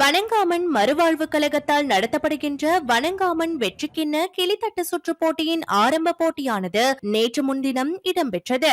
வணங்காமன் மறுவாழ்வு கழகத்தால் நடத்தப்படுகின்ற வணங்காமன் வெற்றிக்கிண்ண கிளித்தட்டு சுற்று போட்டியின் ஆரம்ப போட்டியானது நேற்று முன்தினம் இடம்பெற்றது.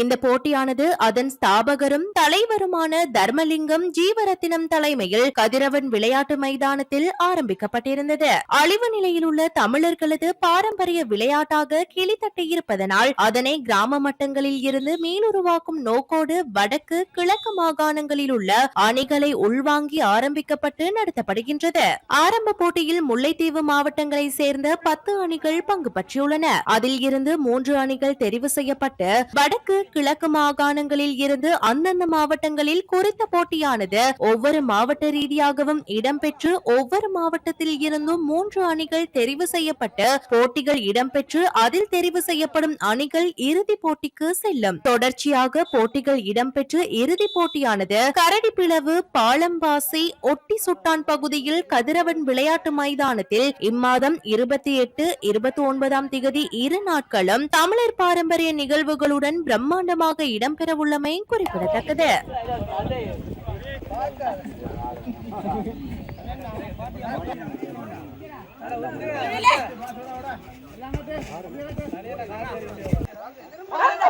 இந்த போட்டியானது அதன் ஸ்தாபகரும் தலைவருமான தர்மலிங்கம் ஜீவரத்தினம் தலைமையில் கதிரவன் விளையாட்டு மைதானத்தில் ஆரம்பிக்கப்பட்டிருந்தது. அழிவு நிலையில் உள்ள தமிழர்களது பாரம்பரிய விளையாட்டாக கிளித்தட்டு இருப்பதனால் அதனை கிராம மட்டங்களில் இருந்து மீளுருவாக்கும் நோக்கோடு வடக்கு கிழக்கு மாகாணங்களில் உள்ள அணிகளை உள்வாங்கி ஆரம்பிக்கப்பட்டு நடத்தப்படுகின்றது. ஆரம்ப போட்டியில் முல்லைத்தீவு மாவட்டங்களை சேர்ந்த பத்து அணிகள் பங்கு பற்றியுள்ளன அதில் இருந்து மூன்று அணிகள் தெரிவு செய்யப்பட்டு வடக்கு கிழக்கு மாகாணங்களில் இருந்து அந்தந்த மாவட்டங்களில் குறித்த போட்டியானது. ஒவ்வொரு மாவட்ட ரீதியாகவும் இடம்பெற்று ஒவ்வொரு மாவட்டத்தில் இருந்தும் மூன்று அணிகள் தெரிவு செய்யப்பட்டு போட்டிகள் இடம்பெற்று அதில் தெரிவு செய்யப்படும் அணிகள் இறுதி போட்டிக்கு செல்லும். தொடர்ச்சியாக போட்டிகள் இடம்பெற்று இறுதி போட்டியானது கரடிப்பிளவு பாலம்பாசி ஒட்டி சுட்டான் பகுதியில் கதிரவன் விளையாட்டு மைதானத்தில் இம்மாதம் இருபத்தி எட்டு இருபத்தி ஒன்பதாம் திகதி இரு நாட்களும் தமிழர் பாரம்பரிய நிகழ்வுகளுடன் பிரம்மாண்டமாக இடம்பெறவுள்ளமை குறிப்பிடத்தக்கது.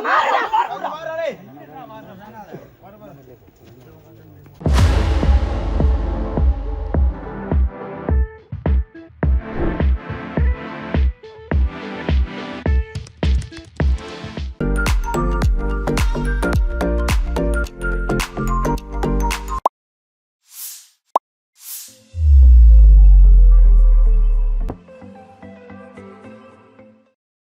மாறு